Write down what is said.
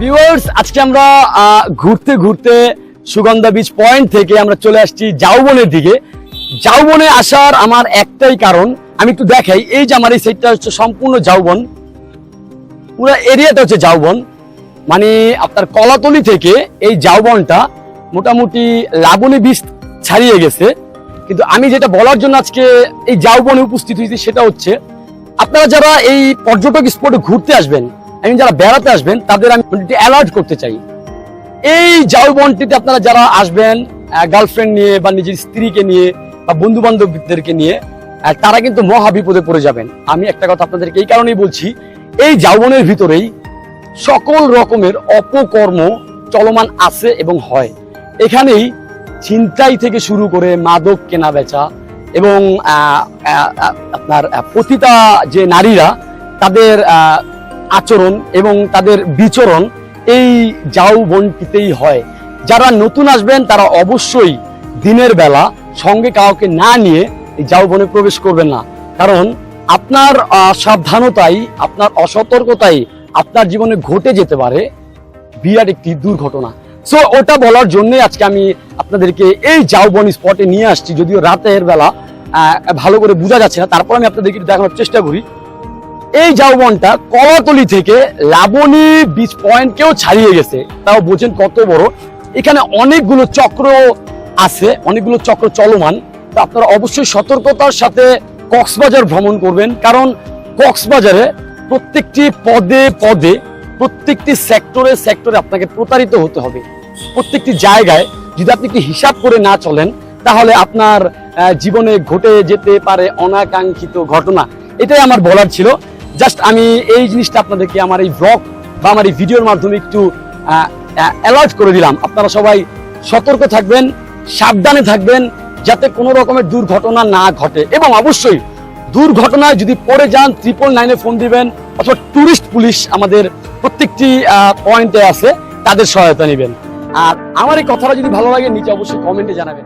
Viewers আজকে আমরা ঘুরতে ঘুরতে সুগন্ধা বিচ পয়েন্ট থেকে আমরা চলে আসছি জাউবনের দিকে। জাউবনে আসার আমার একটাই কারণ, আমি একটু দেখাই, এই যে আমার এই সাইডটা হচ্ছে সম্পূর্ণ জাউবন। পুরো এরিয়াটা হচ্ছে জাউবন। মানে আপনার কলাতলি থেকে এই জাউবনটা মোটামুটি লাবণী বীজ ছাড়িয়ে গেছে। কিন্তু আমি যেটা বলার জন্য আজকে এই জাউবনে উপস্থিত হয়েছি সেটা হচ্ছে, আপনারা যারা এই পর্যটক স্পটে ঘুরতে আসবেন আমি যারা বেড়াতে আসবেন, তাদের আমি অ্যালার্ট করতে চাই। এই জাউবনটিতে আপনারা যারা আসবেন গার্লফ্রেন্ড নিয়ে বা নিজের স্ত্রীকে নিয়ে বা বন্ধু বান্ধবদেরকে নিয়ে তারা কিন্তু মহা বিপদে পড়ে যাবেন। আমি একটা কথা আপনাদেরকে এই কারণেই বলছি, এই জাউবনের ভিতরেই সকল রকমের অপকর্ম চলমান আছে এবং হয়। এখানেই ছিনতাই থেকে শুরু করে মাদক কেনা বেচা এবং আপনার পতিতা যে নারীরা, তাদের আচরণ এবং তাদের বিচরণ এই জাউ বনটিতেই হয়। যারা নতুন আসবেন, তারা অবশ্যই দিনের বেলা সঙ্গে কাউকে না নিয়ে এই জাউ বনে প্রবেশ করবেন না। কারণ আপনার সাবধানতাই, আপনার অসতর্কতাই আপনার জীবনে ঘটে যেতে পারে। বিরাট একটি দুর্ঘটনা। সো ওটা বলার জন্য আজকে আমি আপনাদেরকে এই জাউবন স্পটে নিয়ে আসছি। যদিও রাতের বেলা ভালো করে বোঝা যাচ্ছে না। তারপর আমি আপনাদেরকে দেখানোর চেষ্টা করি। এই জাউবনটা কলাতলি থেকে লাবণী বিচ পয়েন্টকেও ছাড়িয়ে গেছে। তাও বোঝেন কত বড়। এখানে অনেকগুলো চক্র আছে, অনেকগুলো চক্র চলমান। তা আপনারা অবশ্যই সতর্কতার সাথে কক্সবাজার ভ্রমণ করবেন। কারণ কক্সবাজারে প্রত্যেকটি পদে পদে, প্রত্যেকটি সেক্টরে সেক্টরে আপনাকে প্রতারিত হতে হবে। প্রত্যেকটি জায়গায় যদি আপনি একটি হিসাব করে না চলেন, তাহলে আপনার জীবনে ঘটে যেতে পারে অনাকাঙ্ক্ষিত ঘটনা। এটাই আমার বলার ছিল। জাস্ট আমি এই জিনিসটা আপনাদেরকে আমার এই ব্লগ বা আমার এই ভিডিওর মাধ্যমে একটু অ্যালার্ট করে দিলাম। আপনারা সবাই সতর্ক থাকবেন, সাবধানে থাকবেন, যাতে কোনো রকমের দুর্ঘটনা না ঘটে। এবং অবশ্যই দুর্ঘটনায় যদি পড়ে যান ত্রিপল নাইনে ফোন দিবেন, অথবা টুরিস্ট পুলিশ আমাদের প্রত্যেকটি পয়েন্টে আছে, তাদের সহায়তা নেবেন। আর আমার এই কথাটা যদি ভালো লাগে, নিচে অবশ্যই কমেন্টে জানাবেন।